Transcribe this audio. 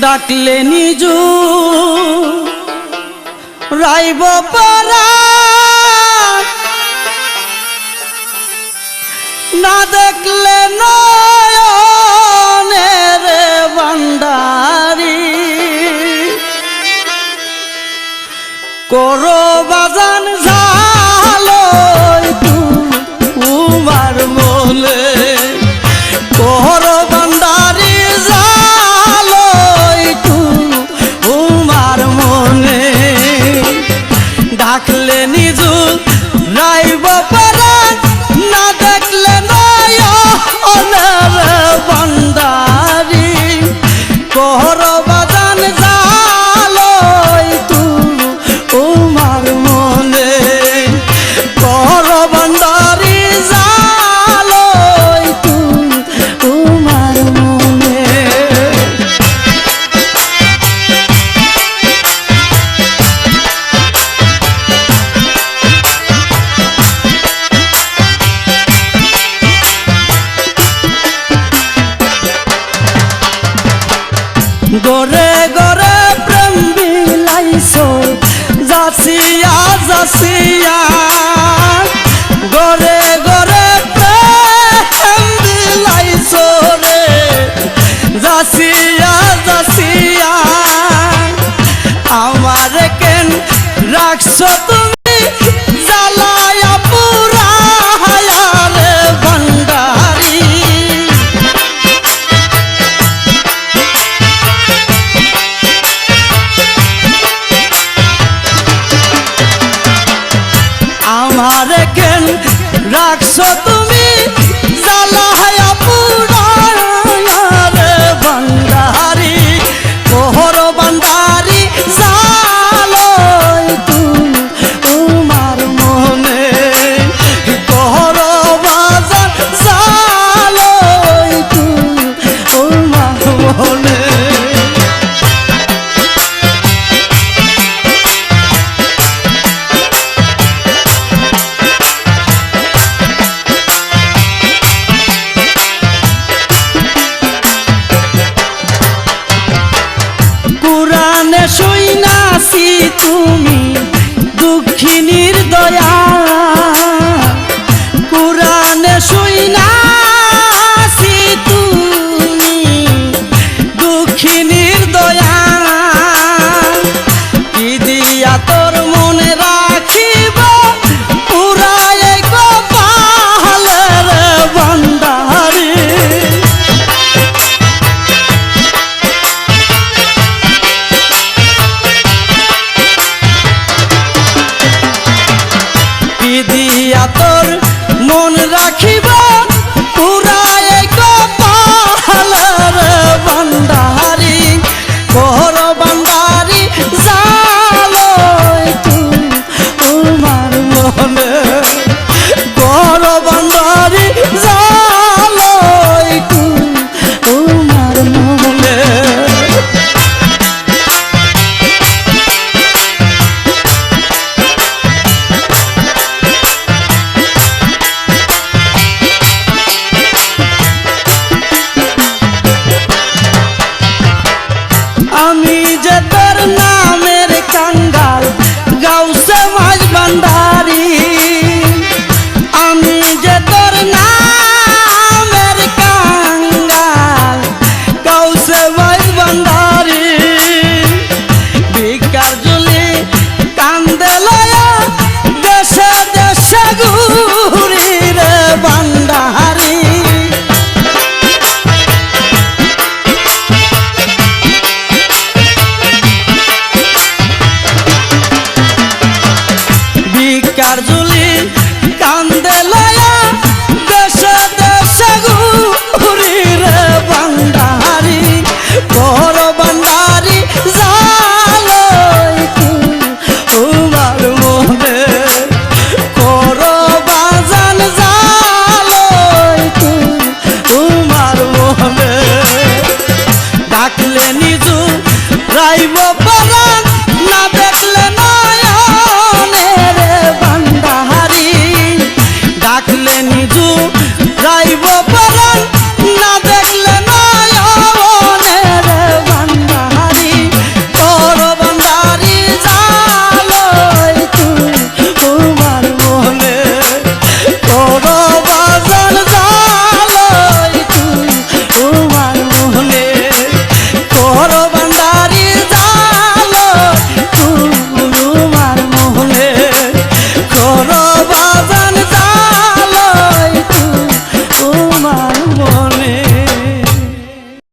ডাকলে নিজু রাইব পারা না দেখলে না বাসিয়া বাসিয়া আমার কেন রাখছ তুমি? জ্বালায়া পুরা হায়ালে ভান্ডারি। আমার কেন রাখছ তুমি দিয়া তোর মন রাখিব রাজ ভান্ডারী কিন্তু রাইব পারান না